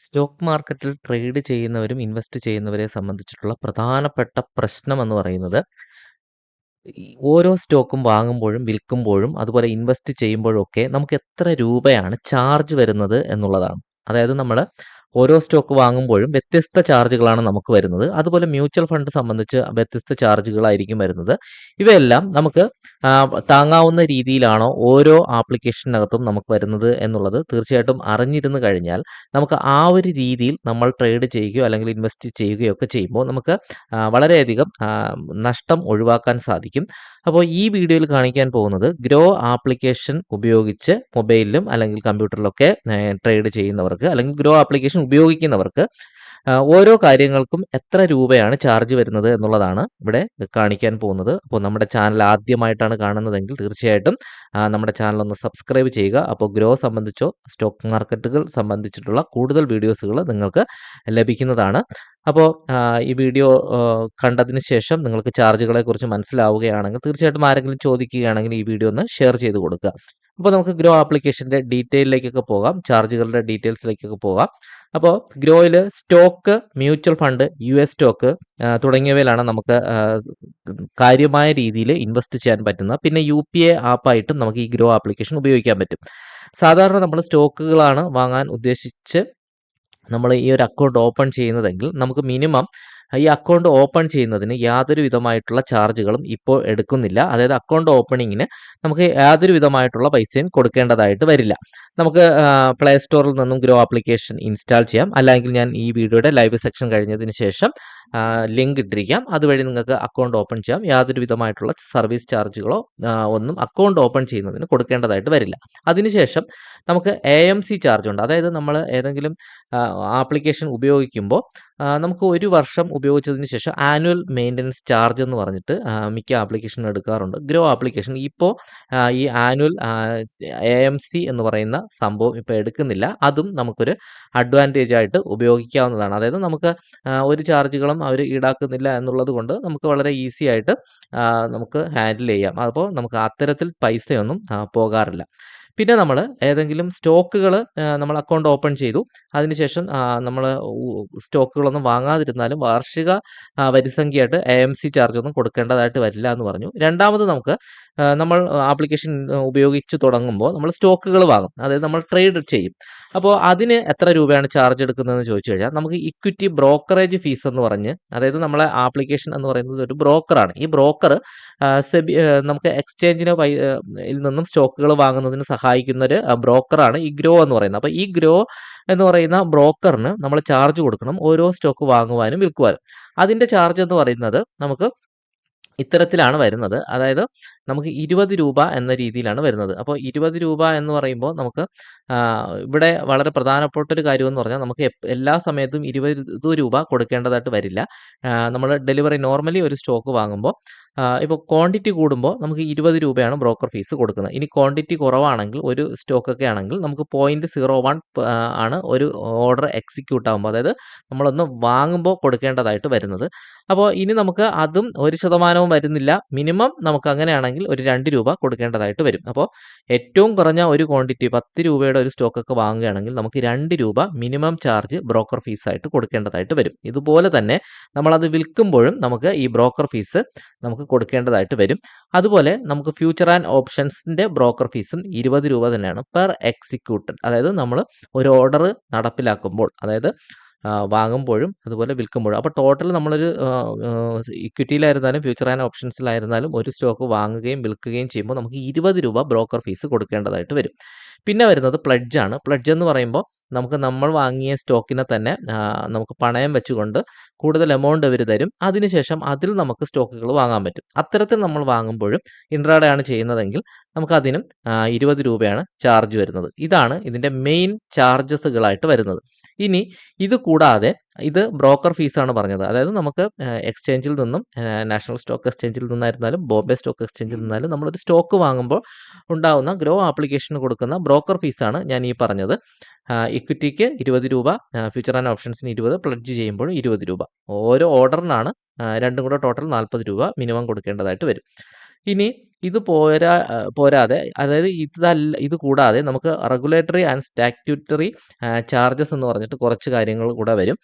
Stock മാർക്കറ്റിൽ trade ചെയ്യുന്നവരും invest ചെയ്യുന്നവരെ സംബന്ധിച്ചിട്ടുള്ള പ്രധാനപ്പെട്ട പ്രശ്നം എന്ന് പറയുന്നത് ഓരോ സ്റ്റോക്കും വാങ്ങുമ്പോഴും വിൽക്കുമ്പോഴും അതുപോലെ ഇൻവെസ്റ്റ് ചെയ്യുമ്പോഴും ഒക്കെ നമുക്ക് എത്ര രൂപയാണ് ചാർജ് വരുന്നത് എന്നുള്ളതാണ്. അതായത് നമ്മൾ ഓരോ സ്റ്റോക്ക് വാങ്ങുമ്പോഴും വ്യത്യസ്ത ചാർജുകളാണ് നമുക്ക് വരുന്നത്. അതുപോലെ മ്യൂച്വൽ ഫണ്ട് സംബന്ധിച്ച് വ്യത്യസ്ത ചാർജുകളായിരിക്കും വരുന്നത്. ഇവയെല്ലാം നമുക്ക് താങ്ങാവുന്ന രീതിയിലാണോ ഓരോ ആപ്ലിക്കേഷനകത്തും നമുക്ക് വരുന്നത് എന്നുള്ളത് തീർച്ചയായിട്ടും അറിഞ്ഞിരുന്നു കഴിഞ്ഞാൽ നമുക്ക് ആ ഒരു രീതിയിൽ നമ്മൾ ട്രേഡ് ചെയ്യുകയോ അല്ലെങ്കിൽ ഇൻവെസ്റ്റ് ചെയ്യുകയോ ഒക്കെ ചെയ്യുമ്പോൾ നമുക്ക് വളരെയധികം നഷ്ടം ഒഴിവാക്കാൻ സാധിക്കും. അപ്പോൾ ഈ വീഡിയോയിൽ കാണിക്കാൻ പോകുന്നത് ഗ്രോ ആപ്ലിക്കേഷൻ ഉപയോഗിച്ച് മൊബൈലിലും അല്ലെങ്കിൽ കമ്പ്യൂട്ടറിലൊക്കെ ട്രേഡ് ചെയ്യുന്നവർക്ക് അല്ലെങ്കിൽ ഗ്രോ ആപ്ലിക്കേഷൻ ഉപയോഗിക്കുന്നവർക്ക് ഓരോ കാര്യങ്ങൾക്കും എത്ര രൂപയാണ് ചാർജ് വരുന്നത് എന്നുള്ളതാണ് ഇവിടെ കാണിക്കാൻ പോകുന്നത്. അപ്പോൾ നമ്മുടെ ചാനൽ ആദ്യമായിട്ടാണ് കാണുന്നതെങ്കിൽ തീർച്ചയായിട്ടും നമ്മുടെ ചാനൽ ഒന്ന് സബ്സ്ക്രൈബ് ചെയ്യുക. അപ്പോൾ ഗ്രോ സംബന്ധിച്ചോ സ്റ്റോക്ക് മാർക്കറ്റുകൾ സംബന്ധിച്ചിട്ടുള്ള കൂടുതൽ വീഡിയോസുകൾ നിങ്ങൾക്ക് ലഭിക്കുന്നതാണ്. അപ്പോൾ ഈ വീഡിയോ കണ്ടതിന് ശേഷം നിങ്ങൾക്ക് ചാർജുകളെ കുറിച്ച് മനസ്സിലാവുകയാണെങ്കിൽ തീർച്ചയായിട്ടും ആരെങ്കിലും ചോദിക്കുകയാണെങ്കിൽ ഈ വീഡിയോ ഒന്ന് ഷെയർ ചെയ്ത് കൊടുക്കുക. അപ്പോൾ നമുക്ക് ഗ്രോ ആപ്ലിക്കേഷന്റെ ഡീറ്റെയിലേക്കൊക്കെ പോകാം. ചാർജുകളുടെ ഡീറ്റെയിൽസിലേക്കൊക്കെ പോകാം. അപ്പോൾ ഗ്രോയിൽ stock mutual fund U S stock തുടങ്ങിയവയിലാണ് നമുക്ക് കാര്യമായ രീതിയിൽ ഇൻവെസ്റ്റ് ചെയ്യാൻ പറ്റുന്നത് പിന്നെ യു പി എ ആപ്പായിട്ടും നമുക്ക് ഈ ഗ്രോ ആപ്ലിക്കേഷൻ ഉപയോഗിക്കാൻ പറ്റും. സാധാരണ നമ്മൾ സ്റ്റോക്കുകളാണ് വാങ്ങാൻ ഉദ്ദേശിച്ച് നമ്മൾ ഈ ഒരു അക്കൗണ്ട് ഓപ്പൺ ചെയ്യുന്നതെങ്കിൽ നമുക്ക് മിനിമം ഈ അക്കൗണ്ട് ഓപ്പൺ ചെയ്യുന്നതിന് യാതൊരു വിധമായിട്ടുള്ള ചാർജുകളും ഇപ്പോൾ എടുക്കുന്നില്ല. അതായത് അക്കൗണ്ട് ഓപ്പണിങ്ങിന് നമുക്ക് യാതൊരു വിധമായിട്ടുള്ള പൈസയും കൊടുക്കേണ്ടതായിട്ട് വരില്ല. നമുക്ക് പ്ലേ സ്റ്റോറിൽ നിന്നും ഗ്രോ ആപ്ലിക്കേഷൻ ഇൻസ്റ്റാൾ ചെയ്യാം. അല്ലെങ്കിൽ ഞാൻ ഈ വീഡിയോയുടെ ലൈവ് സെക്ഷൻ കഴിഞ്ഞതിന് ശേഷം ലിങ്ക് ഇട്ടിരിക്കാം. അതുവഴി നിങ്ങൾക്ക് അക്കൗണ്ട് ഓപ്പൺ ചെയ്യാം. യാതൊരു വിധമായിട്ടുള്ള സർവീസ് ചാർജുകളോ ഒന്നും അക്കൗണ്ട് ഓപ്പൺ ചെയ്യുന്നതിന് കൊടുക്കേണ്ടതായിട്ട് വരില്ല. അതിനുശേഷം നമുക്ക് എ എം സി ചാർജ് ഉണ്ട്. അതായത് നമ്മൾ ഏതെങ്കിലും ആപ്ലിക്കേഷൻ ഉപയോഗിക്കുമ്പോൾ നമുക്ക് ഒരു വർഷം ഉപയോഗിച്ചതിന് ശേഷം ആനുവൽ മെയിന്റനൻസ് ചാർജ് എന്ന് പറഞ്ഞിട്ട് മിക്ക ആപ്ലിക്കേഷനും എടുക്കാറുണ്ട്. ഗ്രോ ആപ്ലിക്കേഷൻ ഇപ്പോൾ ഈ ആനുവൽ എ എം സി എന്ന് പറയുന്ന സംഭവം ഇപ്പോൾ എടുക്കുന്നില്ല. അതും നമുക്കൊരു അഡ്വാന്റേജ് ആയിട്ട് ഉപയോഗിക്കാവുന്നതാണ്. അതായത് നമുക്ക് ഒരു ചാർജുകളും അവർ ഈടാക്കുന്നില്ല എന്നുള്ളത് കൊണ്ട് നമുക്ക് വളരെ ഈസി ആയിട്ട് നമുക്ക് ഹാൻഡിൽ ചെയ്യാം. അപ്പോൾ നമുക്ക് അത്തരത്തിൽ പൈസയൊന്നും പോകാറില്ല. പിന്നെ നമ്മൾ ഏതെങ്കിലും സ്റ്റോക്കുകൾ നമ്മൾ അക്കൗണ്ട് ഓപ്പൺ ചെയ്തു. അതിനുശേഷം നമ്മൾ സ്റ്റോക്കുകളൊന്നും വാങ്ങാതിരുന്നാലും വാർഷിക വരിസംഖ്യയായിട്ട് എ എം സി ചാർജ് ഒന്നും കൊടുക്കേണ്ടതായിട്ട് വരില്ല എന്ന് പറഞ്ഞു. രണ്ടാമത് നമുക്ക് നമ്മൾ ആപ്ലിക്കേഷൻ ഉപയോഗിച്ച് തുടങ്ങുമ്പോൾ നമ്മൾ സ്റ്റോക്കുകൾ വാങ്ങും. അതായത് നമ്മൾ ട്രേഡ് ചെയ്യും. അപ്പോൾ അതിന് എത്ര രൂപയാണ് ചാർജ് എടുക്കുന്നതെന്ന് ചോദിച്ചു കഴിഞ്ഞാൽ നമുക്ക് ഇക്വിറ്റി ബ്രോക്കറേജ് ഫീസ് എന്ന് പറഞ്ഞ് അതായത് നമ്മളെ ആപ്ലിക്കേഷൻ എന്ന് പറയുന്നത് ഒരു ബ്രോക്കറാണ്. ഈ ബ്രോക്കർ സെബി നമുക്ക് എക്സ്ചേഞ്ചിന് നിന്നും സ്റ്റോക്കുകൾ വാങ്ങുന്നതിന് സഹായിക്കുന്ന ഒരു ബ്രോക്കറാണ് ഈ ഗ്രോ എന്ന് പറയുന്നത്. അപ്പോൾ ഈ ഗ്രോ എന്ന് പറയുന്ന ബ്രോക്കറിന് നമ്മൾ ചാർജ് കൊടുക്കണം ഓരോ സ്റ്റോക്ക് വാങ്ങുവാനും വിൽക്കുവാനും. അതിന്റെ ചാർജ് എന്ന് പറയുന്നത് നമുക്ക് ഇത്തരത്തിലാണ് വരുന്നത്. അതായത് നമുക്ക് ഇരുപത് രൂപ എന്ന രീതിയിലാണ് വരുന്നത്. അപ്പോൾ ഇരുപത് രൂപ എന്ന് പറയുമ്പോൾ നമുക്ക് ഇവിടെ വളരെ പ്രധാനപ്പെട്ട ഒരു കാര്യം എന്ന് പറഞ്ഞാൽ നമുക്ക് എല്ലാ സമയത്തും ഇരുപത് രൂപ കൊടുക്കേണ്ടതായിട്ട് വരില്ല. നമ്മൾ ഡെലിവറി നോർമലി ഒരു സ്റ്റോക്ക് വാങ്ങുമ്പോൾ ഇപ്പോൾ ക്വാണ്ടിറ്റി കൂടുമ്പോൾ നമുക്ക് ഇരുപത് രൂപയാണ് ബ്രോക്കർ ഫീസ് കൊടുക്കുന്നത്. ഇനി ക്വാണ്ടിറ്റി കുറവാണെങ്കിൽ ഒരു സ്റ്റോക്കൊക്കെ ആണെങ്കിൽ നമുക്ക് പോയിന്റ് സീറോ വൺ ആണ് ഒരു ഓർഡർ എക്സിക്യൂട്ട് ആകുമ്പോൾ അതായത് നമ്മളൊന്ന് വാങ്ങുമ്പോൾ കൊടുക്കേണ്ടതായിട്ട് വരുന്നത്. അപ്പോൾ ഇനി നമുക്ക് അതും ഒരു ശതമാനവും വരുന്നില്ല. മിനിമം നമുക്ക് അങ്ങനെയാണെങ്കിൽ ഒരു രണ്ട് രൂപ കൊടുക്കേണ്ടതായിട്ട് വരും. അപ്പോൾ ഏറ്റവും കുറഞ്ഞ ഒരു ക്വാണ്ടിറ്റി പത്ത് രൂപയുടെ ഒരു സ്റ്റോക്കൊക്കെ വാങ്ങുകയാണെങ്കിൽ നമുക്ക് രണ്ട് രൂപ മിനിമം ചാർജ് ബ്രോക്കർ ഫീസായിട്ട് കൊടുക്കേണ്ടതായിട്ട് വരും. ഇതുപോലെ തന്നെ നമ്മളത് വിൽക്കുമ്പോഴും നമുക്ക് ഈ ബ്രോക്കർ ഫീസ് നമുക്ക് കൊടുക്കേണ്ടതായിട്ട് വരും. അതുപോലെ നമുക്ക് ഫ്യൂച്ചർ ആൻഡ് ഓപ്ഷൻസിന്റെ ബ്രോക്കർ ഫീസും ഇരുപത് രൂപ തന്നെയാണ് പെർ എക്സിക്യൂട്ടഡ് അതായത് നമ്മൾ ഒരു ഓർഡർ നടപ്പിലാക്കുമ്പോൾ അതായത് വാങ്ങുമ്പോഴും അതുപോലെ വിൽക്കുമ്പോഴും. അപ്പോൾ ടോട്ടൽ നമ്മളൊരു ഇക്വിറ്റിയിലായിരുന്നാലും ഫ്യൂച്ചർ ആൻഡ് ഓപ്ഷൻസിലായിരുന്നാലും ഒരു സ്റ്റോക്ക് വാങ്ങുകയും വിൽക്കുകയും ചെയ്യുമ്പോൾ നമുക്ക് ഇരുപത് രൂപ ബ്രോക്കർ ഫീസ് കൊടുക്കേണ്ടതായിട്ട് വരും. പിന്നെ വരുന്നത് ആണ്. പ്ലഡ്ജ് എന്ന് പറയുമ്പോൾ നമുക്ക് നമ്മൾ വാങ്ങിയ സ്റ്റോക്കിനെ തന്നെ നമുക്ക് പണയം വെച്ചുകൊണ്ട് കൂടുതൽ എമൗണ്ട് അവർ തരും. അതിനുശേഷം അതിൽ നമുക്ക് സ്റ്റോക്കുകൾ വാങ്ങാൻ പറ്റും. അത്തരത്തിൽ നമ്മൾ വാങ്ങുമ്പോഴും ഇൻട്രാഡേ ആണ് ചെയ്യുന്നതെങ്കിൽ നമുക്കതിനും ഇരുപത് രൂപയാണ് ചാർജ് വരുന്നത്. ഇതാണ് ഇതിന്റെ മെയിൻ ചാർജസുകളായിട്ട് വരുന്നത്. ഇനി ഇത് കൂടാതെ ഇത് ബ്രോക്കർ ഫീസാണ് പറഞ്ഞത്. അതായത് നമുക്ക് എക്സ്ചേഞ്ചിൽ നിന്നും നാഷണൽ സ്റ്റോക്ക് എക്സ്ചേഞ്ചിൽ നിന്നായിരുന്നാലും ബോംബെ സ്റ്റോക്ക് എക്സ്ചേഞ്ചിൽ നിന്നാലും നമ്മളൊരു സ്റ്റോക്ക് വാങ്ങുമ്പോൾ ഉണ്ടാകുന്ന ഗ്രോ ആപ്ലിക്കേഷന് കൊടുക്കുന്ന ബ്രോക്കർ ഫീസാണ് ഞാൻ ഈ പറഞ്ഞത്. ഇക്വിറ്റിക്ക് ഇരുപത് രൂപ ഫ്യൂച്ചർ ആൻഡ് ഓപ്ഷൻസിന് ഇരുപത് പ്ലഡ്ജ് ചെയ്യുമ്പോഴും ഇരുപത് രൂപ. ഓരോ ഓർഡറിനാണ് രണ്ടും കൂടെ ടോട്ടൽ നാൽപ്പത് രൂപ മിനിമം കൊടുക്കേണ്ടതായിട്ട് വരും. ഇനി ഇത് പോരാ പോരാതെ അതായത് ഇതല്ല ഇത് കൂടാതെ നമുക്ക് റെഗുലേറ്ററി ആൻഡ് സ്റ്റാറ്റ്യൂട്ടറി ചാർജസ് എന്ന് പറഞ്ഞിട്ട് കുറച്ച് കാര്യങ്ങൾ കൂടെ വരും.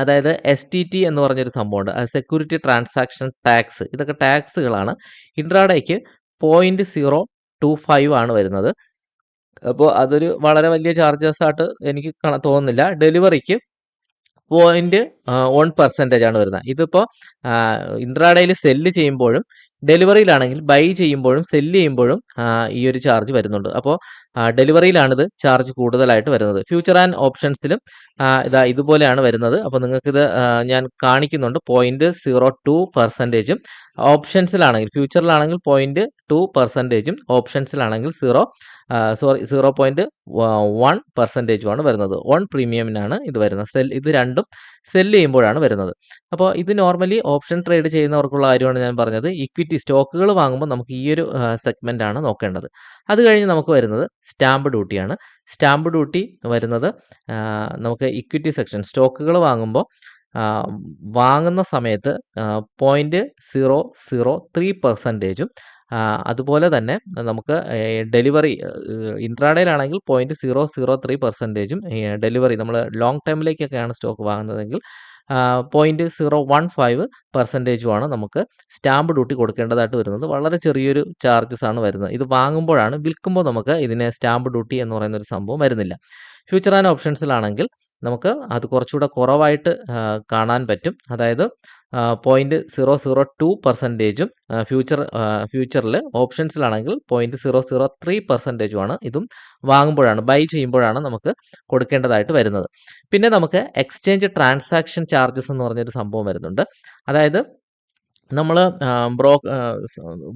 അതായത് എസ് ടി ടി എന്ന് പറഞ്ഞൊരു സംഭവമുണ്ട്. സെക്യൂരിറ്റി ട്രാൻസാക്ഷൻ ടാക്സ് ഇതൊക്കെ ടാക്സുകളാണ് ഇൻട്രാഡേക്ക് പോയിന്റ് സീറോ ടു ഫൈവ് ആണ് വരുന്നത്. അപ്പോൾ അതൊരു വളരെ വലിയ ചാർജസ് ആയിട്ട് എനിക്ക് തോന്നുന്നില്ല. ഡെലിവറിക്ക് പോയിന്റ് വൺ പെർസെന്റേജ് ആണ് വരുന്നത്. ഇതിപ്പോൾ ഇൻട്രാഡേയിൽ സെല്ല് ചെയ്യുമ്പോഴും ഡെലിവറിയിലാണെങ്കിൽ ബൈ ചെയ്യുമ്പോഴും സെല്ല് ചെയ്യുമ്പോഴും ഈ ഒരു ചാർജ് വരുന്നുണ്ട്. അപ്പോൾ ഡെലിവറിയിലാണിത് ചാർജ് കൂടുതലായിട്ട് വരുന്നത്. ഫ്യൂച്ചർ ആൻഡ് ഓപ്ഷൻസിലും ഇതാ ഇതുപോലെയാണ് വരുന്നത്. അപ്പോൾ നിങ്ങൾക്കിത് ഞാൻ കാണിക്കുന്നുണ്ട്. പോയിന്റ് സീറോ ടു പെർസെന്റേജും ഓപ്ഷൻസിലാണെങ്കിൽ ഫ്യൂച്ചറിലാണെങ്കിൽ പോയിന്റ് ടു പെർസെന്റേജും ഓപ്ഷൻസിലാണെങ്കിൽ zero sorry zero point one പെർസെന്റേജുമാണ് വരുന്നത്. വൺ പ്രീമിയമിനാണ് ഇത് വരുന്നത്. സെൽ ഇത് രണ്ടും സെല്ല് ചെയ്യുമ്പോഴാണ് വരുന്നത്. അപ്പോൾ ഇത് നോർമലി ഓപ്ഷൻ ട്രേഡ് ചെയ്യുന്നവർക്കുള്ള കാര്യമാണ് ഞാൻ പറഞ്ഞത്. ഇക്വിറ്റി സ്റ്റോക്കുകൾ വാങ്ങുമ്പോൾ നമുക്ക് ഈ ഒരു സെഗ്മെന്റ് ആണ് നോക്കേണ്ടത്. അത് കഴിഞ്ഞ് നമുക്ക് വരുന്നത് സ്റ്റാമ്പ് ഡ്യൂട്ടിയാണ്. സ്റ്റാമ്പ് ഡ്യൂട്ടി വരുന്നത് നമുക്ക് ഇക്വിറ്റി സെക്ഷൻ സ്റ്റോക്കുകൾ വാങ്ങുമ്പോൾ വാങ്ങുന്ന സമയത്ത് പോയിന്റ് സീറോ സീറോ ത്രീ പെർസെന്റേജും അതുപോലെ തന്നെ നമുക്ക് ഡെലിവറി ഇൻട്രാഡേയിലാണെങ്കിൽ പോയിന്റ് സീറോ സീറോ ത്രീ പെർസെന്റേജും ഡെലിവറി നമ്മൾ ലോങ് ടൈമിലേക്കൊക്കെയാണ് സ്റ്റോക്ക് വാങ്ങുന്നതെങ്കിൽ പോയിന്റ് സീറോ വൺ ഫൈവ് പെർസെന്റേജുമാണ് നമുക്ക് സ്റ്റാമ്പ് ഡ്യൂട്ടി കൊടുക്കേണ്ടതായിട്ട് വരുന്നത്. വളരെ ചെറിയൊരു ചാർജസ് ആണ് വരുന്നത്. ഇത് വാങ്ങുമ്പോഴാണ് വിൽക്കുമ്പോൾ നമുക്ക് ഇതിനെ സ്റ്റാമ്പ് ഡ്യൂട്ടി എന്ന് പറയുന്ന ഒരു സംഭവം വരുന്നില്ല. ഫ്യൂച്ചർ ആൻഡ് ഓപ്ഷൻസിലാണെങ്കിൽ നമുക്ക് അത് കുറച്ചുകൂടെ കുറവായിട്ട് കാണാൻ പറ്റും. അതായത് പോയിന്റ് സീറോ സീറോ ടു പെർസെന്റേജും ഫ്യൂച്ചർ ഫ്യൂച്ചറിൽ ഓപ്ഷൻസിലാണെങ്കിൽ പോയിന്റ് സീറോ സീറോ ത്രീ പെർസെന്റേജുമാണ് ഇതും വാങ്ങുമ്പോഴാണ് ബൈ ചെയ്യുമ്പോഴാണ് നമുക്ക് കൊടുക്കേണ്ടതായിട്ട് വരുന്നത്. പിന്നെ നമുക്ക് എക്സ്ചേഞ്ച് ട്രാൻസാക്ഷൻ ചാർജസ് എന്ന് പറഞ്ഞൊരു സംഭവം വരുന്നുണ്ട്. അതായത് നമ്മൾ ബ്രോ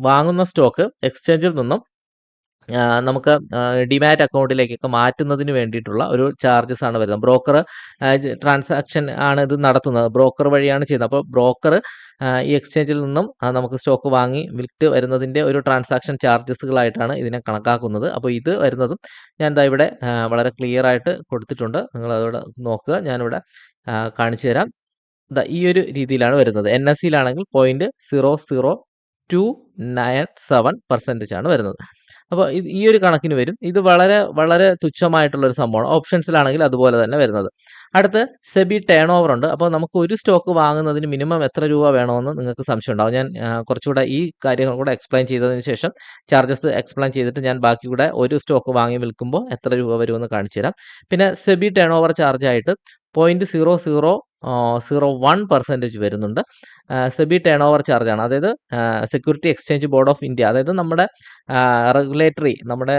വാങ്ങുന്ന സ്റ്റോക്ക് എക്സ്ചേഞ്ചിൽ നിന്നും നമുക്ക് ഡിമാറ്റ് അക്കൗണ്ടിലേക്കൊക്കെ മാറ്റുന്നതിന് വേണ്ടിയിട്ടുള്ള ഒരു ചാർജസ് ആണ് വരുന്നത്. ബ്രോക്കർ ട്രാൻസാക്ഷൻ ആണ് ഇത് നടത്തുന്നത്. ബ്രോക്കർ വഴിയാണ് ചെയ്യുന്നത്. അപ്പോൾ ബ്രോക്കർ ഈ എക്സ്ചേഞ്ചിൽ നിന്നും നമുക്ക് സ്റ്റോക്ക് വാങ്ങി വിൽറ്റ് വരുന്നതിന്റെ ഒരു ട്രാൻസാക്ഷൻ ചാർജസുകളായിട്ടാണ് ഇതിനെ കണക്കാക്കുന്നത്. അപ്പോൾ ഇത് വരുന്നതും ഞാൻ ഇതാ ഇവിടെ വളരെ ക്ലിയർ ആയിട്ട് കൊടുത്തിട്ടുണ്ട്. നിങ്ങൾ അതോടെ നോക്കുക. ഞാനിവിടെ കാണിച്ചു തരാം. ഈ ഒരു രീതിയിലാണ് വരുന്നത്. N S സിയിലാണെങ്കിൽ point zero zero two nine seven percentage ആണ് വരുന്നത്. അപ്പോൾ ഈ ഒരു കണക്കിന് വരും. ഇത് വളരെ വളരെ തുച്ഛമായിട്ടുള്ള ഒരു സംഭവമാണ്. ഓപ്ഷൻസിലാണെങ്കിൽ അതുപോലെ തന്നെ വരുന്നത്. അടുത്ത് സെബി ടേൺ ഓവർ ഉണ്ട്. അപ്പോൾ നമുക്ക് ഒരു സ്റ്റോക്ക് വാങ്ങുന്നതിന് മിനിമം എത്ര രൂപ വേണമെന്ന് നിങ്ങൾക്ക് സംശയം ഉണ്ടാവും ഞാൻ കുറച്ചുകൂടെ ഈ കാര്യങ്ങൾ കൂടെ എക്സ്പ്ലെയിൻ ചെയ്തതിന് ശേഷം ചാർജസ് എക്സ്പ്ലെയിൻ ചെയ്തിട്ട് ഞാൻ ബാക്കി കൂടെ ഒരു സ്റ്റോക്ക് വാങ്ങി വിൽക്കുമ്പോൾ എത്ര രൂപ വരുമെന്ന് കാണിച്ചു തരാം പിന്നെ സെബി ടേൺ ഓവർ ചാർജ് ആയിട്ട് point zero zero zero one percentage വരുന്നുണ്ട്. സെബി ടേൺ ഓവർ ചാർജാണ് അതായത് security exchange board of India അതായത് നമ്മുടെ റെഗുലേറ്ററി നമ്മുടെ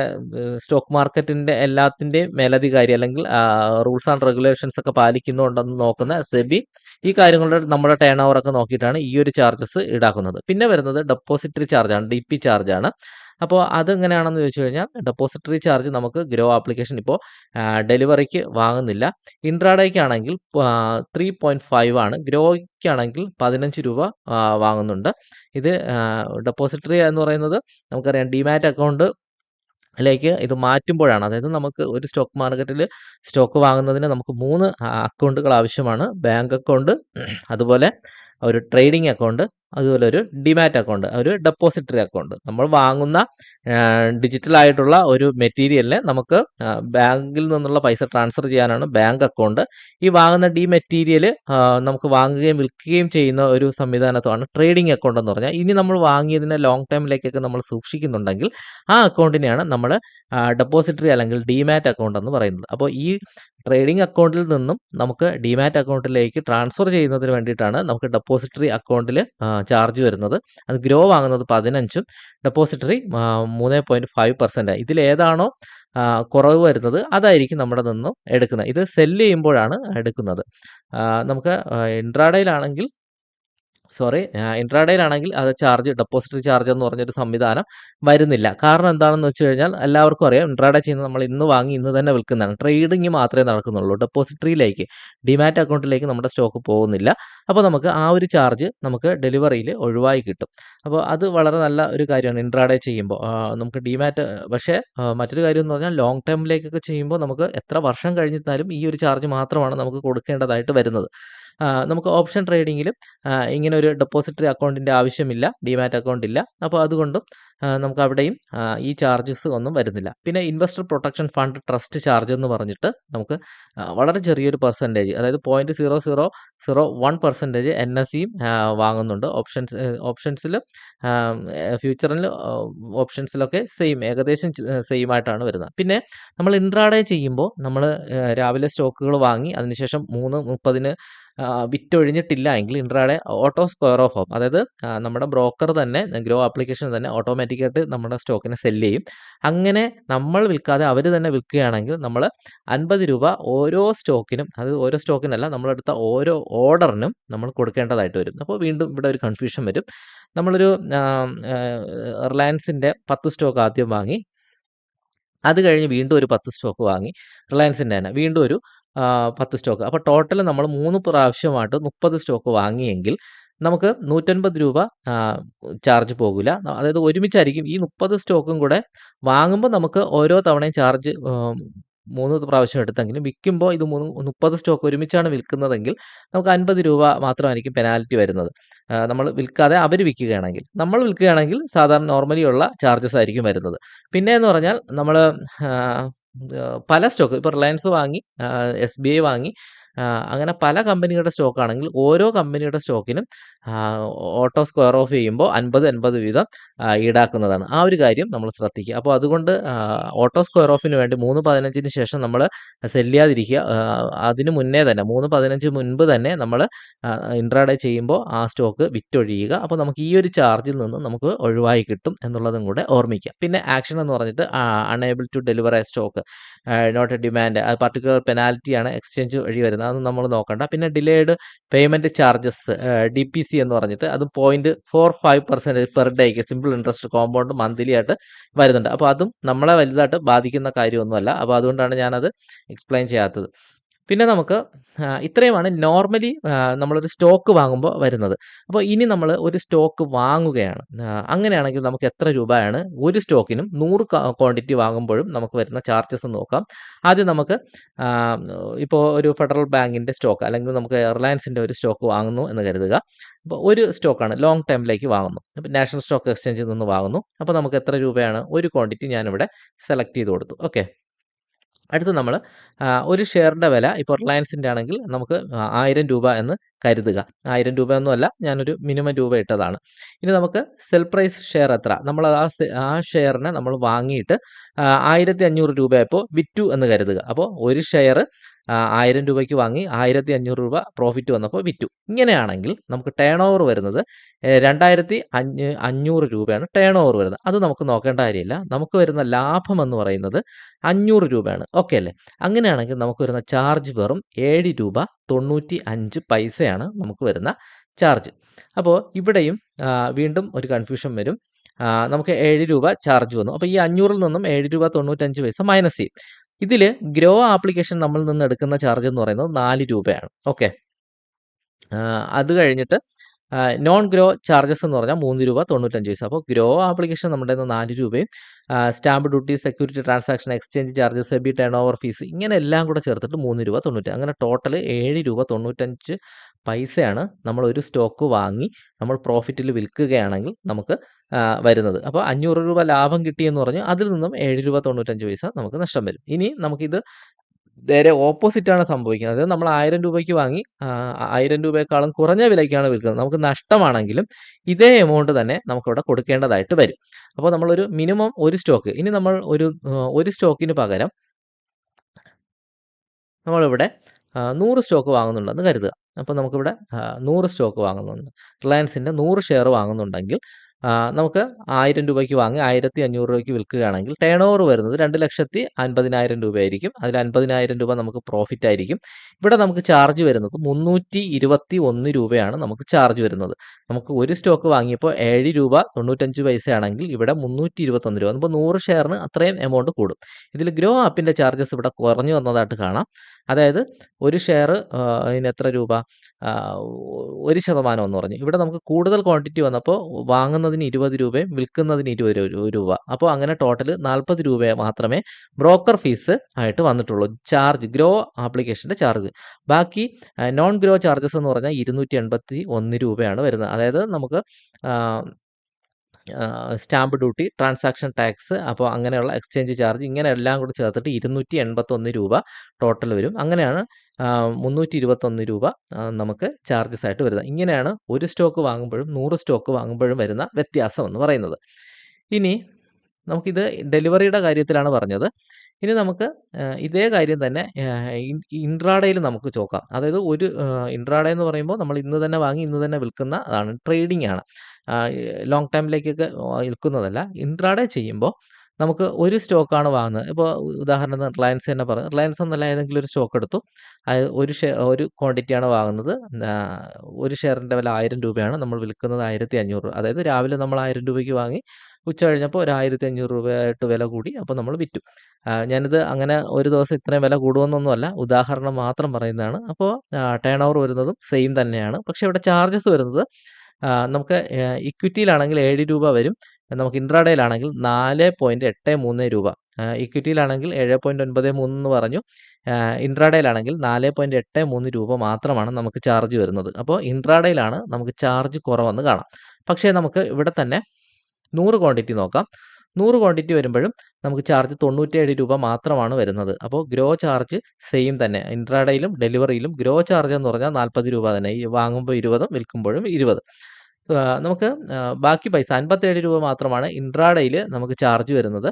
സ്റ്റോക്ക് മാർക്കറ്റിന്റെ എല്ലാത്തിന്റെയും മേലധികാരി അല്ലെങ്കിൽ റൂൾസ് ആൻഡ് റെഗുലേഷൻസ് ഒക്കെ പാലിക്കുന്നുണ്ടെന്ന് നോക്കുന്ന സെബി ഈ കാര്യങ്ങളുടെ നമ്മുടെ ടേൺ ഓവർ ഒക്കെ നോക്കിയിട്ടാണ് ഈ ഒരു ചാർജസ് ഈടാക്കുന്നത്. പിന്നെ വരുന്നത് ഡെപ്പോസിറ്ററി ചാർജാണ് ഡി പി ചാർജാണ് അപ്പോൾ അതെങ്ങനെയാണെന്ന് ചോദിച്ചു കഴിഞ്ഞാൽ ഡെപ്പോസിറ്ററി ചാർജ് നമുക്ക് ഗ്രോ ആപ്ലിക്കേഷൻ ഇപ്പോൾ ഡെലിവറിക്ക് വാങ്ങുന്നില്ല. ഇൻട്രാഡേക്കാണെങ്കിൽ ത്രീ പോയിന്റ് ഫൈവ് ആണ്. ഗ്രോയ്ക്കാണെങ്കിൽ പതിനഞ്ച് രൂപ വാങ്ങുന്നുണ്ട്. ഇത് ഡെപ്പോസിറ്ററി എന്ന് പറയുന്നത് നമുക്കറിയാം ഡിമാറ്റ് അക്കൗണ്ട് ലേക്ക് ഇത് മാറ്റുമ്പോഴാണ്. അതായത് നമുക്ക് ഒരു സ്റ്റോക്ക് മാർക്കറ്റിൽ സ്റ്റോക്ക് വാങ്ങുന്നതിന് നമുക്ക് മൂന്ന് അക്കൗണ്ടുകൾ ആവശ്യമാണ്. ബാങ്ക് അക്കൗണ്ട് അതുപോലെ ഒരു ട്രേഡിംഗ് അക്കൗണ്ട് അതുപോലെ ഒരു ഡിമാറ്റ് അക്കൗണ്ട് ഒരു ഡെപ്പോസിറ്ററി അക്കൗണ്ട് നമ്മൾ വാങ്ങുന്ന ഡിജിറ്റൽ ആയിട്ടുള്ള ഒരു മെറ്റീരിയലിനെ നമുക്ക് ബാങ്കിൽ നിന്നുള്ള പൈസ ട്രാൻസ്ഫർ ചെയ്യാനാണ് ബാങ്ക് അക്കൗണ്ട് ഈ വാങ്ങുന്ന ഡി മെറ്റീരിയൽ നമുക്ക് വാങ്ങുകയും വിൽക്കുകയും ചെയ്യുന്ന ഒരു സംവിധാനത്താണ് ട്രേഡിംഗ് അക്കൗണ്ട് എന്ന് പറഞ്ഞാൽ. ഇനി നമ്മൾ വാങ്ങിയതിനെ ലോങ് ടൈമിലേക്കൊക്കെ നമ്മൾ സൂക്ഷിക്കുന്നുണ്ടെങ്കിൽ ആ അക്കൗണ്ടിനെയാണ് നമ്മൾ ഡെപ്പോസിറ്ററി അല്ലെങ്കിൽ ഡിമാറ്റ് അക്കൗണ്ട് എന്ന് പറയുന്നത്. അപ്പോൾ ഈ ട്രേഡിംഗ് അക്കൗണ്ടിൽ നിന്നും നമുക്ക് ഡിമാറ്റ് അക്കൗണ്ടിലേക്ക് ട്രാൻസ്ഫർ ചെയ്യുന്നതിന് വേണ്ടിയിട്ടാണ് നമുക്ക് ഡെപ്പോസിറ്ററി അക്കൗണ്ടിൽ ചാർജ് വരുന്നത്. അത് ഗ്രോ വാങ്ങുന്നത് പതിനഞ്ചും ഡെപ്പോസിറ്ററി മൂന്ന് പോയിന്റ് ഫൈവ് പെർസെന്റ് ഇതിലേതാണോ കുറവ് വരുന്നത് അതായിരിക്കും നമ്മുടെ നിന്നും എടുക്കുന്നത്. ഇത് സെല്ല് ചെയ്യുമ്പോഴാണ് എടുക്കുന്നത്. നമുക്ക് ഇൻട്രാഡേയിലാണെങ്കിൽ സോറി ഇൻട്രാഡേയിലാണെങ്കിൽ അത് ചാർജ് ഡെപ്പോസിറ്ററി ചാർജ് എന്ന് പറഞ്ഞൊരു സംവിധാനം വരുന്നില്ല. കാരണം എന്താണെന്ന് വെച്ച് കഴിഞ്ഞാൽ എല്ലാവർക്കും അറിയാം ഇൻട്രാഡേ ചെയ്യുന്ന നമ്മൾ ഇന്ന് വാങ്ങി ഇന്ന് തന്നെ വിൽക്കുന്നതാണ്. ട്രേഡിങ് മാത്രമേ നടക്കുന്നുള്ളൂ. ഡെപ്പോസിറ്ററിയിലേക്ക് ഡിമാറ്റ് അക്കൗണ്ടിലേക്ക് നമ്മുടെ സ്റ്റോക്ക് പോകുന്നില്ല. അപ്പോൾ നമുക്ക് ആ ഒരു ചാർജ് നമുക്ക് ഡെലിവറിയിൽ ഒഴിവായി കിട്ടും. അപ്പോൾ അത് വളരെ നല്ല ഒരു കാര്യമാണ് ഇൻട്രാഡേ ചെയ്യുമ്പോൾ. നമുക്ക് ഡിമാറ്റ് പക്ഷേ മറ്റൊരു കാര്യം എന്ന് പറഞ്ഞാൽ ലോങ് ടൈമിലേക്കൊക്കെ ചെയ്യുമ്പോൾ നമുക്ക് എത്ര വർഷം കഴിഞ്ഞിരുന്നാലും ഈ ഒരു ചാർജ് മാത്രമാണ് നമുക്ക് കൊടുക്കേണ്ടതായിട്ട് വരുന്നത്. നമുക്ക് ഓപ്ഷൻ ട്രേഡിങ്ങിലും ഇങ്ങനെ ഒരു ഡെപ്പോസിറ്ററി അക്കൗണ്ടിന്റെ ആവശ്യമില്ല ഡിമാറ്റ് അക്കൗണ്ട് ഇല്ല. അപ്പോൾ അതുകൊണ്ടും നമുക്ക് അവിടെയും ഈ ചാർജസ് ഒന്നും വരുന്നില്ല. പിന്നെ investor protection fund trust charge എന്ന് പറഞ്ഞിട്ട് നമുക്ക് വളരെ ചെറിയൊരു പെർസെന്റേജ് അതായത് point zero zero zero one percentage N S സിയും വാങ്ങുന്നുണ്ട്. ഓപ്ഷൻസ് ഓപ്ഷൻസിലും ഫ്യൂച്ചറിൽ ഓപ്ഷൻസിലൊക്കെ സെയിം ഏകദേശം സെയിം ആയിട്ടാണ് വരുന്നത്. പിന്നെ നമ്മൾ ഇൻട്രാഡേ ചെയ്യുമ്പോൾ നമ്മൾ രാവിലെ സ്റ്റോക്കുകൾ വാങ്ങി അതിനുശേഷം മൂന്ന് മുപ്പതിന് വിറ്റൊഴിഞ്ഞിട്ടില്ല എങ്കിൽ ഇൻട്രാഡേ ഓട്ടോ സ്ക്വയർ ഓഫ് ആവും. അതായത് നമ്മുടെ ബ്രോക്കർ തന്നെ ഗ്രോ ആപ്ലിക്കേഷൻ തന്നെ ഓട്ടോമാറ്റിക്കായിട്ട് നമ്മുടെ സ്റ്റോക്കിനെ സെല്ല് ചെയ്യും. അങ്ങനെ നമ്മൾ വിൽക്കാതെ അവർ തന്നെ വിൽക്കുകയാണെങ്കിൽ നമ്മൾ അൻപത് രൂപ ഓരോ സ്റ്റോക്കിനും അത് ഓരോ സ്റ്റോക്കിനല്ല നമ്മളെടുത്ത ഓരോ ഓർഡറിനും നമ്മൾ കൊടുക്കേണ്ടതായിട്ട് വരും. അപ്പോൾ വീണ്ടും ഇവിടെ ഒരു കൺഫ്യൂഷൻ വരും. നമ്മളൊരു റിലയൻസിന്റെ പത്ത് സ്റ്റോക്ക് ആദ്യം വാങ്ങി അത് കഴിഞ്ഞ് വീണ്ടും ഒരു പത്ത് സ്റ്റോക്ക് വാങ്ങി റിലയൻസിന്റെ തന്നെ. വീണ്ടും ഒരു പത്ത് സ്റ്റോക്ക്. അപ്പോൾ ടോട്ടൽ നമ്മൾ മൂന്ന് പ്രാവശ്യമായിട്ട് മുപ്പത് സ്റ്റോക്ക് വാങ്ങിയെങ്കിൽ നമുക്ക് നൂറ്റൻപത് രൂപ ചാർജ് പോകില്ല അതായത് ഒരുമിച്ചായിരിക്കും ഈ മുപ്പത് സ്റ്റോക്കും കൂടെ വാങ്ങുമ്പോൾ നമുക്ക് ഓരോ തവണയും ചാർജ് മൂന്ന് പ്രാവശ്യം എടുത്തെങ്കിലും വിൽക്കുമ്പോൾ ഇത് മൂന്ന് മുപ്പത് സ്റ്റോക്ക് ഒരുമിച്ചാണ് വിൽക്കുന്നതെങ്കിൽ നമുക്ക് അൻപത് രൂപ മാത്രമായിരിക്കും പെനാൽറ്റി വരുന്നത്. നമ്മൾ വിൽക്കാതെ അവർ വിൽക്കുകയാണെങ്കിൽ. നമ്മൾ വിൽക്കുകയാണെങ്കിൽ സാധാരണ നോർമലി ഉള്ള ചാർജസ് ആയിരിക്കും വരുന്നത്. പിന്നെ എന്ന് പറഞ്ഞാൽ നമ്മൾ പല സ്റ്റോക്ക് ഇപ്പോൾ റിലയൻസ് വാങ്ങി എസ് ബി ഐ വാങ്ങി. അങ്ങനെ പല കമ്പനികളുടെ സ്റ്റോക്ക് ആണെങ്കിൽ ഓരോ കമ്പനിയുടെ സ്റ്റോക്കിനും ഓട്ടോ സ്ക്വയർ ഓഫ് ചെയ്യുമ്പോൾ അൻപത് അൻപത് വീതം ഈടാക്കുന്നതാണ്. ആ ഒരു കാര്യം നമ്മൾ ശ്രദ്ധിക്കുക. അപ്പോൾ അതുകൊണ്ട് ഓട്ടോ സ്ക്വയർ ഓഫിന് വേണ്ടി മൂന്ന് പതിനഞ്ചിന് ശേഷം നമ്മൾ സെല്ല് ചെയ്യാതിരിക്കുക. അതിനു മുന്നേ തന്നെ മൂന്ന് പതിനഞ്ച് മുൻപ് തന്നെ നമ്മൾ ഇൻട്രാഡേ ചെയ്യുമ്പോൾ ആ സ്റ്റോക്ക് വിറ്റൊഴിയുക. അപ്പോൾ നമുക്ക് ഈ ഒരു ചാർജിൽ നിന്ന് നമുക്ക് ഒഴിവായി കിട്ടും എന്നുള്ളതും കൂടെ ഓർമ്മിക്കുക. പിന്നെ ആക്ഷൻ എന്ന് പറഞ്ഞിട്ട് unable to deliver a stock not a demand particular പെനാൽറ്റിയാണ് exchange വഴി വരുന്നത്. അതൊന്നും നമ്മൾ നോക്കണ്ട. പിന്നെ delayed payment charges D P C എന്ന് പറഞ്ഞിട്ട് അത് point four five percentage per ഡേക്ക് simple interest compound monthly ആയിട്ട് വരുന്നുണ്ട്. അപ്പോൾ അതും നമ്മളെ വലുതായിട്ട് ബാധിക്കുന്ന കാര്യമൊന്നുമല്ല. അപ്പോൾ അതുകൊണ്ടാണ് ഞാനത് എക്സ്പ്ലെയിൻ ചെയ്യാത്തത്. പിന്നെ നമുക്ക് ഇത്രയുമാണ് നോർമലി നമ്മളൊരു സ്റ്റോക്ക് വാങ്ങുമ്പോൾ വരുന്നത്. അപ്പോൾ ഇനി നമ്മൾ ഒരു സ്റ്റോക്ക് വാങ്ങുകയാണ്. അങ്ങനെയാണെങ്കിൽ നമുക്ക് എത്ര രൂപയാണ് ഒരു സ്റ്റോക്കിനും നൂറ് ക്വാണ്ടിറ്റി വാങ്ങുമ്പോഴും നമുക്ക് വരുന്ന ചാർജസ് നോക്കാം. ആദ്യം നമുക്ക് ഇപ്പോൾ ഒരു ഫെഡറൽ ബാങ്കിന്റെ സ്റ്റോക്ക് അല്ലെങ്കിൽ നമുക്ക് റിലയൻസിന്റെ ഒരു സ്റ്റോക്ക് വാങ്ങുന്നു എന്ന് കരുതുക. അപ്പോൾ ഒരു സ്റ്റോക്കാണ് ലോങ് ടൈമിലേക്ക് വാങ്ങുന്നു. അപ്പോൾ നാഷണൽ സ്റ്റോക്ക് എക്സ്ചേഞ്ചിൽ നിന്ന് വാങ്ങുന്നു. അപ്പോൾ നമുക്ക് എത്ര രൂപയാണ്? ഒരു ക്വാണ്ടിറ്റി ഞാനിവിടെ സെലക്ട് ചെയ്ത് കൊടുത്തു. ഓക്കെ അടുത്ത് നമ്മൾ ഒരു ഷെയറിന്റെ വില ഇപ്പോൾ റിലയൻസിന്റെ ആണെങ്കിൽ നമുക്ക് ആയിരം രൂപ എന്ന് കരുതുക. ആയിരം രൂപ ഒന്നുമല്ല ഞാനൊരു മിനിമം രൂപ ഇട്ടതാണ്. ഇനി നമുക്ക് സെൽ പ്രൈസ് ഷെയർ എത്ര? നമ്മൾ ആ ആ ഷെയറിനെ നമ്മൾ വാങ്ങിയിട്ട് ആയിരത്തി അഞ്ഞൂറ് രൂപയപ്പോൾ വിറ്റു എന്ന് കരുതുക. അപ്പോൾ ഒരു ഷെയർ ആയിരം രൂപയ്ക്ക് വാങ്ങി ആയിരത്തി അഞ്ഞൂറ് രൂപ പ്രോഫിറ്റ് വന്നപ്പോൾ വിറ്റു. ഇങ്ങനെയാണെങ്കിൽ നമുക്ക് ടേൺ ഓവർ വരുന്നത് രണ്ടായിരത്തി അഞ്ഞ് അഞ്ഞൂറ് രൂപയാണ് ടേൺ ഓവർ വരുന്നത്. അത് നമുക്ക് നോക്കേണ്ട കാര്യമില്ല. നമുക്ക് വരുന്ന ലാഭം എന്ന് പറയുന്നത് അഞ്ഞൂറ് രൂപയാണ്. ഓക്കെ അല്ലേ? അങ്ങനെയാണെങ്കിൽ നമുക്ക് വരുന്ന ചാർജ് വെറും ഏഴ് രൂപ തൊണ്ണൂറ്റി അഞ്ച് പൈസയാണ് നമുക്ക് വരുന്ന ചാർജ് അപ്പോൾ ഇവിടെയും വീണ്ടും ഒരു കൺഫ്യൂഷൻ വരും. നമുക്ക് ഏഴ് രൂപ ചാർജ് വന്നു. അപ്പോൾ ഈ അഞ്ഞൂറിൽ നിന്നും ഏഴ് രൂപ തൊണ്ണൂറ്റഞ്ച് പൈസ മൈനസ് ചെയ്യും. ഇതിൽ ഗ്രോ ആപ്ലിക്കേഷൻ നമ്മൾ നിന്ന് എടുക്കുന്ന ചാർജ് എന്ന് പറയുന്നത് നാല് രൂപയാണ്. ഓക്കെ അത് കഴിഞ്ഞിട്ട് നോൺ ഗ്രോ ചാർജസ് എന്ന് പറഞ്ഞാൽ മൂന്ന് രൂപ തൊണ്ണൂറ്റഞ്ച് പൈസ. അപ്പോൾ ഗ്രോ ആപ്ലിക്കേഷൻ നമ്മുടെ നാല് രൂപയും stamp duty security transaction exchange charges AB turnover fees ഇങ്ങനെ എല്ലാം കൂടെ ചേർത്തിട്ട് മൂന്ന് രൂപ തൊണ്ണൂറ്റി അങ്ങനെ ടോട്ടൽ ഏഴ് രൂപ തൊണ്ണൂറ്റഞ്ച് പൈസയാണ് നമ്മൾ ഒരു സ്റ്റോക്ക് വാങ്ങി നമ്മൾ പ്രോഫിറ്റിൽ വിൽക്കുകയാണെങ്കിൽ നമുക്ക് വരുന്നത്. അപ്പോൾ അഞ്ഞൂറ് രൂപ ലാഭം കിട്ടിയെന്ന് പറഞ്ഞു അതിൽ നിന്നും ഏഴ് രൂപ തൊണ്ണൂറ്റഞ്ച് പൈസ നമുക്ക് നഷ്ടം വരും. ഇനി നമുക്കിത് നേരെ ഓപ്പോസിറ്റാണ് സംഭവിക്കുന്നത്. അതായത് നമ്മൾ ആയിരം രൂപയ്ക്ക് വാങ്ങി ആയിരം രൂപയെക്കാളും കുറഞ്ഞ വിലയ്ക്കാണ് വിൽക്കുന്നത്. നമുക്ക് നഷ്ടമാണെങ്കിലും ഇതേ എമൗണ്ട് തന്നെ നമുക്കിവിടെ കൊടുക്കേണ്ടതായിട്ട് വരും. അപ്പോൾ നമ്മളൊരു മിനിമം ഒരു സ്റ്റോക്ക് ഇനി നമ്മൾ ഒരു ഒരു സ്റ്റോക്കിന് പകരം നമ്മളിവിടെ നൂറ് സ്റ്റോക്ക് വാങ്ങുന്നുണ്ടെന്ന് കരുതുക. അപ്പോൾ നമുക്കിവിടെ നൂറ് സ്റ്റോക്ക് വാങ്ങുന്നുണ്ട്. റിലയൻസിന്റെ നൂറ് ഷെയർ വാങ്ങുന്നുണ്ടെങ്കിൽ നമുക്ക് ആയിരം രൂപയ്ക്ക് വാങ്ങി ആയിരത്തി അഞ്ഞൂറ് രൂപയ്ക്ക് വിൽക്കുകയാണെങ്കിൽ ടേൺ ഓവർ വരുന്നത് രണ്ട് ലക്ഷത്തി അൻപതിനായിരം രൂപയായിരിക്കും. അതിൽ അൻപതിനായിരം രൂപ നമുക്ക് പ്രോഫിറ്റ് ആയിരിക്കും. ഇവിടെ നമുക്ക് ചാർജ് വരുന്നത് മുന്നൂറ്റി ഇരുപത്തി ഒന്ന് രൂപയാണ് നമുക്ക് ചാർജ് വരുന്നത്. നമുക്ക് ഒരു സ്റ്റോക്ക് വാങ്ങിയപ്പോൾ ഏഴ് രൂപ തൊണ്ണൂറ്റഞ്ച് പൈസയാണെങ്കിൽ ഇവിടെ മുന്നൂറ്റി ഇരുപത്തൊന്ന് രൂപ. അപ്പോൾ നൂറ് ഷെയറിന് അത്രയും എമൗണ്ട് കൂടും. ഇതിൽ ഗ്രോ ആപ്പിന്റെ ചാർജസ് ഇവിടെ കുറഞ്ഞു വന്നതായിട്ട് കാണാം. അതായത് ഒരു ഷെയർ അതിന് എത്ര രൂപ ഒരു ശതമാനം എന്ന് പറഞ്ഞു. ഇവിടെ നമുക്ക് കൂടുതൽ ക്വാണ്ടിറ്റി വന്നപ്പോൾ വാങ്ങുന്നതിന് ഇരുപത് രൂപയും വിൽക്കുന്നതിന് ഇരുപത് രൂപ. അപ്പോൾ അങ്ങനെ ടോട്ടൽ നാൽപ്പത് രൂപ മാത്രമേ ബ്രോക്കർ ഫീസ് ആയിട്ട് വന്നിട്ടുള്ളൂ. ചാർജ് ഗ്രോ ആപ്ലിക്കേഷന്റെ ചാർജ്. ബാക്കി നോൺ ഗ്രോ ചാർജസ് എന്ന് പറഞ്ഞാൽ ഇരുന്നൂറ്റി എൺപത്തി ഒന്ന് രൂപയാണ് വരുന്നത്. അതായത് നമുക്ക് സ്റ്റാമ്പ് ഡ്യൂട്ടി ട്രാൻസാക്ഷൻ ടാക്സ് അപ്പോൾ അങ്ങനെയുള്ള എക്സ്ചേഞ്ച് ചാർജ് ഇങ്ങനെ എല്ലാം കൂടി ചേർത്തിട്ട് ഇരുന്നൂറ്റി എൺപത്തൊന്ന് രൂപ ടോട്ടൽ വരും. അങ്ങനെയാണ് മുന്നൂറ്റി ഇരുപത്തൊന്ന് രൂപ നമുക്ക് ചാർജസ് ആയിട്ട് വരുന്നത്. ഇങ്ങനെയാണ് ഒരു സ്റ്റോക്ക് വാങ്ങുമ്പോഴും നൂറ് സ്റ്റോക്ക് വാങ്ങുമ്പോഴും വരുന്ന വ്യത്യാസം എന്ന് പറയുന്നത്. ഇനി നമുക്കിത് ഡെലിവറിയുടെ കാര്യത്തിലാണ് പറഞ്ഞത്. ഇനി നമുക്ക് ഇതേ കാര്യം തന്നെ ഇൻട്രാഡേയിൽ നമുക്ക് ചോക്കാം. അതായത് ഒരു ഇൻട്രാഡേ എന്ന് പറയുമ്പോൾ നമ്മൾ ഇന്ന് തന്നെ വാങ്ങി ഇന്ന് തന്നെ വിൽക്കുന്ന അതാണ് ട്രേഡിംഗ് ആണ്. ലോങ് ടൈമിലേക്കൊക്കെ വിൽക്കുന്നതല്ല. ഇൻട്രാഡേ ചെയ്യുമ്പോൾ നമുക്ക് ഒരു സ്റ്റോക്കാണ് വാങ്ങുന്നത്. ഇപ്പോൾ ഉദാഹരണത്തിന് റിലയൻസ് തന്നെ പറഞ്ഞു റിലയൻസ് എന്നല്ല ഏതെങ്കിലും ഒരു സ്റ്റോക്ക് എടുത്തു. ഒരു ഷെയർ ഒരു ക്വാണ്ടിറ്റിയാണ് വാങ്ങുന്നത്. ഒരു ഷെയറിന്റെ വില ആയിരം രൂപയാണ്. നമ്മൾ വിൽക്കുന്നത് ആയിരത്തി അഞ്ഞൂറ് അതായത് രാവിലെ നമ്മൾ ആയിരം രൂപയ്ക്ക് വാങ്ങി ഉച്ച കഴിഞ്ഞപ്പോൾ ഒരു ആയിരത്തി അഞ്ഞൂറ് രൂപയായിട്ട് വില കൂടി. അപ്പോൾ നമ്മൾ വിറ്റു. ഞാനിത് അങ്ങനെ ഒരു ദിവസം ഇത്രയും വില കൂടുമെന്നൊന്നുമല്ല ഉദാഹരണം മാത്രം പറയുന്നതാണ്. അപ്പോൾ ടേൺ ഓവർ വരുന്നതും സെയിം തന്നെയാണ്. പക്ഷേ ഇവിടെ ചാർജസ് വരുന്നത് നമുക്ക് ഇക്വിറ്റിയിലാണെങ്കിൽ ഏഴ് രൂപ വരും. നമുക്ക് ഇൻട്രാഡേയിലാണെങ്കിൽ നാല് പോയിന്റ് എട്ട് മൂന്ന് രൂപ. ഇക്വിറ്റിയിലാണെങ്കിൽ ഏഴ് പോയിന്റ് ഒൻപത് മൂന്ന് എന്ന് പറഞ്ഞു. ഇൻട്രാഡേയിലാണെങ്കിൽ നാല് പോയിന്റ് എട്ട് മൂന്ന് രൂപ മാത്രമാണ് നമുക്ക് ചാർജ് വരുന്നത്. അപ്പോൾ ഇൻട്രാഡേയിലാണ് നമുക്ക് ചാർജ് കുറവെന്ന് കാണാം. പക്ഷേ നമുക്ക് ഇവിടെ തന്നെ നൂറ് ക്വാണ്ടിറ്റി നോക്കാം. നൂറ് ക്വാണ്ടിറ്റി വരുമ്പോഴും നമുക്ക് ചാർജ് തൊണ്ണൂറ്റേഴ് രൂപ മാത്രമാണ് വരുന്നത്. അപ്പോൾ ഗ്രോ ചാർജ് സെയിം തന്നെ. ഇൻട്രാഡയിലും ഡെലിവറിയിലും ഗ്രോ ചാർജ് എന്ന് പറഞ്ഞാൽ നാൽപ്പത് രൂപ തന്നെ. വാങ്ങുമ്പോൾ ഇരുപതും വിൽക്കുമ്പോഴും ഇരുപത്. നമുക്ക് ബാക്കി പൈസ അൻപത്തേഴ് രൂപ മാത്രമാണ് ഇൻട്രാഡേയിൽ നമുക്ക് ചാർജ് വരുന്നത്.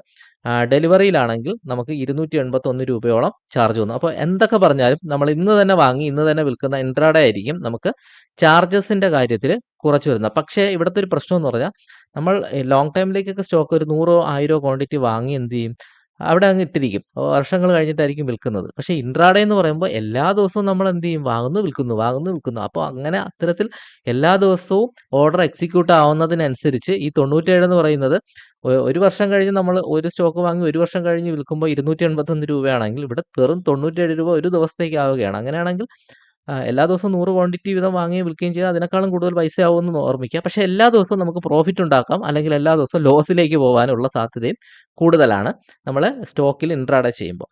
ഡെലിവറിയിലാണെങ്കിൽ നമുക്ക് ഇരുന്നൂറ്റി എൺപത്തൊന്ന് രൂപയോളം ചാർജ് വന്നു. അപ്പോൾ എന്തൊക്കെ പറഞ്ഞാലും നമ്മൾ ഇന്ന് തന്നെ വാങ്ങി ഇന്ന് തന്നെ വിൽക്കുന്ന ഇൻട്രാഡേ ആയിരിക്കും നമുക്ക് ചാർജസിന്റെ കാര്യത്തിൽ കുറച്ച് വരുന്നത്. പക്ഷേ ഇവിടുത്തെ ഒരു പ്രശ്നം എന്ന് പറഞ്ഞാൽ നമ്മൾ ലോങ് ടൈമിലേക്കൊക്കെ സ്റ്റോക്ക് ഒരു നൂറോ ആയിരോ ക്വാണ്ടിറ്റി വാങ്ങി എന്ത് ചെയ്യും? അവിടെ അങ്ങ് ഇട്ടിരിക്കും. വർഷങ്ങൾ കഴിഞ്ഞിട്ടായിരിക്കും വിൽക്കുന്നത്. പക്ഷേ ഇൻട്രാഡേ എന്ന് പറയുമ്പോൾ എല്ലാ ദിവസവും നമ്മൾ എന്ത് ചെയ്യും? വാങ്ങുന്നു വിൽക്കുന്നു വാങ്ങുന്നു വിൽക്കുന്നു. അപ്പോൾ അങ്ങനെ അത്തരത്തിൽ എല്ലാ ദിവസവും ഓർഡർ എക്സിക്യൂട്ട് ആവുന്നതിനനുസരിച്ച് ഈ തൊണ്ണൂറ്റേഴ് എന്ന് പറയുന്നത് ഒരു വർഷം കഴിഞ്ഞ് നമ്മൾ ഒരു സ്റ്റോക്ക് വാങ്ങി ഒരു വർഷം കഴിഞ്ഞ് വിൽക്കുമ്പോൾ ഇരുന്നൂറ്റി എൺപത്തൊന്ന് രൂപയാണെങ്കിൽ ഇവിടെ വെറും തൊണ്ണൂറ്റേഴ് രൂപ ഒരു ദിവസത്തേക്ക് ആവുകയാണ്. അങ്ങനെയാണെങ്കിൽ എല്ലാ ദിവസവും നൂറ് ക്വാണ്ടിറ്റി വീതം വാങ്ങുകയും വിൽക്കുകയും ചെയ്താൽ അതിനേക്കാളും കൂടുതൽ പൈസ ആവുമെന്ന് ഓർമ്മിക്കുക. പക്ഷേ എല്ലാ ദിവസവും നമുക്ക് പ്രോഫിറ്റ് ഉണ്ടാക്കാം. അല്ലെങ്കിൽ എല്ലാ ദിവസവും ലോസിലേക്ക് പോകാനുള്ള സാധ്യതയും കൂടുതലാണ്. നമ്മൾ സ്റ്റോക്കിൽ ഇൻട്രാഡേ ചെയ്യുമ്പോൾ.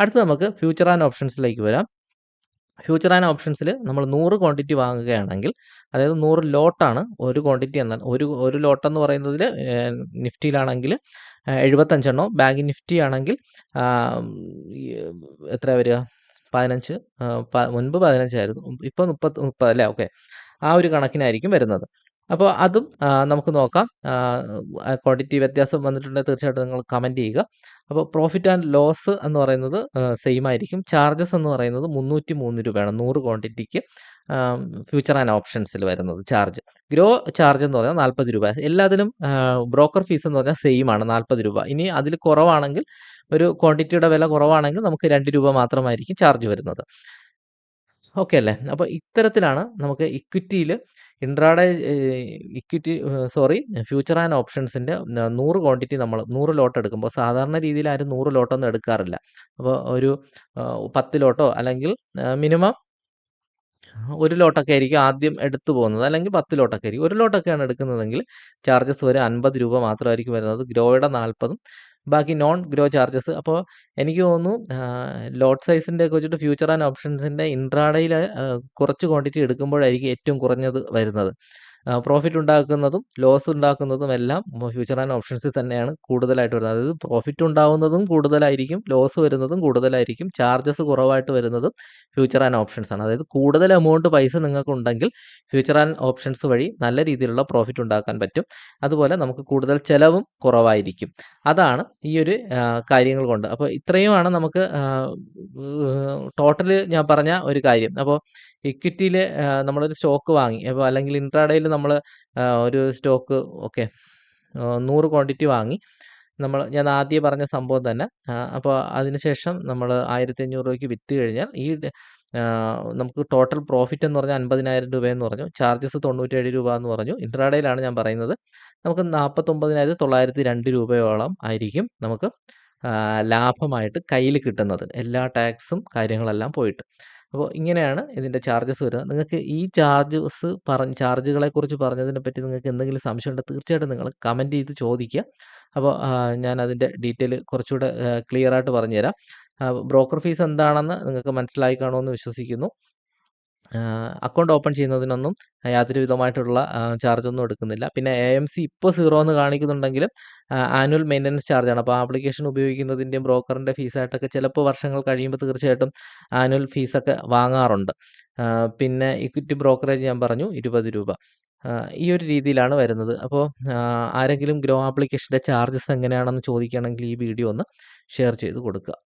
അടുത്ത് നമുക്ക് ഫ്യൂച്ചർ ആൻഡ് ഓപ്ഷൻസിലേക്ക് വരാം. ഫ്യൂച്ചർ ആൻഡ് ഓപ്ഷൻസിൽ നമ്മൾ നൂറ് ക്വാണ്ടിറ്റി വാങ്ങുകയാണെങ്കിൽ അതായത് നൂറ് ലോട്ടാണ് ഒരു ക്വാണ്ടിറ്റി എന്നാൽ ഒരു ഒരു ലോട്ട് എന്ന് പറയുന്നതിൽ നിഫ്റ്റിയിലാണെങ്കിൽ എഴുപത്തഞ്ചെണ്ണം ബാങ്ക് നിഫ്റ്റി ആണെങ്കിൽ എത്ര വരിക? പതിനഞ്ച് മുൻപ് പതിനഞ്ചായിരുന്നു. ഇപ്പോൾ മുപ്പത് മുപ്പത് അല്ലേ? ഓക്കെ. ആ ഒരു കണക്കിനായിരിക്കും വരുന്നത്. അപ്പോൾ അതും നമുക്ക് നോക്കാം. ക്വാണ്ടിറ്റി വ്യത്യാസം വന്നിട്ടുണ്ടെങ്കിൽ തീർച്ചയായിട്ടും നിങ്ങൾ കമന്റ് ചെയ്യുക. അപ്പോൾ പ്രോഫിറ്റ് ആൻഡ് ലോസ് എന്ന് പറയുന്നത് സെയിം ആയിരിക്കും ചാർജസ് എന്ന് പറയുന്നത് മുന്നൂറ്റി മൂന്ന് രൂപയാണ് നൂറ് ക്വാണ്ടിറ്റിക്ക്. ഫ്യൂച്ചർ ആൻഡ് ഓപ്ഷൻസിൽ വരുന്നത്. ചാർജ് ഗ്രോ ചാർജ് എന്ന് പറഞ്ഞാൽ നാൽപ്പത് രൂപ. എല്ലാത്തിലും ബ്രോക്കർ ഫീസ് എന്ന് പറഞ്ഞാൽ സെയിം ആണ് നാൽപ്പത് രൂപ. ഇനി അതിൽ കുറവാണെങ്കിൽ ഒരു ക്വാണ്ടിറ്റിയുടെ വില കുറവാണെങ്കിൽ നമുക്ക് രണ്ട് രൂപ മാത്രമായിരിക്കും ചാർജ് വരുന്നത്. ഓക്കെ അല്ലേ? അപ്പോൾ ഇത്തരത്തിലാണ് നമുക്ക് ഇക്വിറ്റിയിൽ intraday equity sorry future and ഓപ്ഷൻസിന്റെ നൂറ് ക്വാണ്ടിറ്റി നമ്മൾ നൂറ് ലോട്ട് എടുക്കുമ്പോൾ സാധാരണ രീതിയിൽ ആരും നൂറ് ലോട്ടൊന്നും എടുക്കാറില്ല. അപ്പോൾ ഒരു പത്ത് ലോട്ടോ അല്ലെങ്കിൽ മിനിമം ഒരു ലോട്ടൊക്കെ ആയിരിക്കും ആദ്യം എടുത്തു പോകുന്നത്. അല്ലെങ്കിൽ പത്ത് ലോട്ടൊക്കെ ആയിരിക്കും ഒരു ലോട്ടൊക്കെയാണ് എടുക്കുന്നതെങ്കിൽ ചാർജസ് വരെ അൻപത് രൂപ മാത്രമായിരിക്കും വരുന്നത്. ഗ്രോയുടെ നാൽപ്പതും ബാക്കി നോൺ ഗ്രോ ചാർജസ് അപ്പോൾ എനിക്ക് തോന്നുന്നു ലോട്ട് സൈസിന്റെ ഒക്കെ വെച്ചിട്ട് ഫ്യൂച്ചർ ആൻഡ് ഓപ്ഷൻസിന്റെ ഇൻട്രാഡയിൽ കുറച്ച് ക്വാണ്ടിറ്റി എടുക്കുമ്പോഴായിരിക്കും ഏറ്റവും കുറഞ്ഞത് വരുന്നത്. പ്രോഫിറ്റ് ഉണ്ടാക്കുന്നതും ലോസ് ഉണ്ടാക്കുന്നതും എല്ലാം ഫ്യൂച്ചർ ആൻഡ് ഓപ്ഷൻസിൽ തന്നെയാണ് കൂടുതലായിട്ട് വരുന്നത്. അതായത് പ്രോഫിറ്റ് ഉണ്ടാവുന്നതും കൂടുതലായിരിക്കും ലോസ് വരുന്നതും കൂടുതലായിരിക്കും ചാർജസ് കുറവായിട്ട് വരുന്നതും ഫ്യൂച്ചർ ആൻഡ് ഓപ്ഷൻസ് ആണ്. അതായത് കൂടുതൽ എമൗണ്ട് പൈസ നിങ്ങൾക്ക് ഉണ്ടെങ്കിൽ ഫ്യൂച്ചർ ആൻഡ് ഓപ്ഷൻസ് വഴി നല്ല രീതിയിലുള്ള പ്രോഫിറ്റ് ഉണ്ടാക്കാൻ പറ്റും. അതുപോലെ നമുക്ക് കൂടുതൽ ചിലവും കുറവായിരിക്കും. അതാണ് ഈ ഒരു കാര്യങ്ങൾ കൊണ്ട്. അപ്പോൾ ഇത്രയുമാണ് നമുക്ക് ടോട്ടൽ ഞാൻ പറഞ്ഞ ഒരു കാര്യം. അപ്പോൾ ഇക്വിറ്റിയിൽ നമ്മളൊരു സ്റ്റോക്ക് വാങ്ങി. അപ്പോൾ അല്ലെങ്കിൽ ഇൻട്രാഡേയിൽ നമ്മൾ ഒരു സ്റ്റോക്ക് ഓക്കെ നൂറ് ക്വാണ്ടിറ്റി വാങ്ങി. നമ്മൾ ഞാൻ ആദ്യം പറഞ്ഞ സംഭവം തന്നെ അപ്പോൾ അതിനുശേഷം നമ്മൾ ആയിരത്തി അഞ്ഞൂറ് രൂപയ്ക്ക് വിറ്റ് കഴിഞ്ഞാൽ ഈ നമുക്ക് ടോട്ടൽ പ്രോഫിറ്റ് എന്ന് പറഞ്ഞാൽ അൻപതിനായിരം രൂപയെന്ന് പറഞ്ഞു. ചാർജസ് തൊണ്ണൂറ്റേഴ് രൂപ എന്ന് പറഞ്ഞു. ഇൻട്രാഡേയിലാണ് ഞാൻ പറയുന്നത്. നമുക്ക് നാൽപ്പത്തൊമ്പതിനായിരത്തി തൊള്ളായിരത്തി രണ്ട് രൂപയോളം ആയിരിക്കും നമുക്ക് ലാഭമായിട്ട് കയ്യിൽ കിട്ടുന്നത്. എല്ലാ ടാക്സും കാര്യങ്ങളെല്ലാം പോയിട്ട്. അപ്പോൾ ഇങ്ങനെയാണ് ഇതിന്റെ ചാർജസ് വരുന്നത്. നിങ്ങൾക്ക് ഈ ചാർജസ് പറഞ്ഞ ചാർജുകളെക്കുറിച്ച് പറഞ്ഞതിനെപ്പറ്റി നിങ്ങൾക്ക് എന്തെങ്കിലും സംശയം സംശയമുണ്ടെങ്കിൽ തീർച്ചയായിട്ടും നിങ്ങൾ കമന്റ് ചെയ്ത് ചോദിക്കുക. അപ്പോൾ ഞാൻ അതിന്റെ ഡീറ്റെയിൽ കുറച്ചുകൂടെ ക്ലിയർ ആയിട്ട് പറഞ്ഞുതരാം. ബ്രോക്കർ ഫീസ് എന്താണെന്ന് നിങ്ങൾക്ക് മനസ്സിലായി കാണുമെന്ന് വിശ്വസിക്കുന്നു. അക്കൗണ്ട് ഓപ്പൺ ചെയ്യുന്നതിനൊന്നും യാതൊരു വിധമായിട്ടുള്ള ചാർജൊന്നും എടുക്കുന്നില്ല. പിന്നെ എ എം സി ഇപ്പോൾ സീറോ എന്ന് കാണിക്കുന്നുണ്ടെങ്കിലും ആനുവൽ മെയിന്റനൻസ് ചാർജാണ്. അപ്പോൾ ആപ്ലിക്കേഷൻ ഉപയോഗിക്കുന്നതിന്റെയും ബ്രോക്കറിന്റെ ഫീസായിട്ടൊക്കെ ചിലപ്പോൾ വർഷങ്ങൾ കഴിയുമ്പോൾ തീർച്ചയായിട്ടും ആനുവൽ ഫീസൊക്കെ വാങ്ങാറുണ്ട്. പിന്നെ ഇക്വിറ്റി ബ്രോക്കറേജ് ഞാൻ പറഞ്ഞു ഇരുപത് രൂപ. ഈ ഒരു രീതിയിലാണ് വരുന്നത്. അപ്പോൾ ആരെങ്കിലും ഗ്രോ ആപ്ലിക്കേഷന്റെ ചാർജസ് എങ്ങനെയാണെന്ന് ചോദിക്കുകയാണെങ്കിൽ ഈ വീഡിയോ ഒന്ന് ഷെയർ ചെയ്ത് കൊടുക്കുക.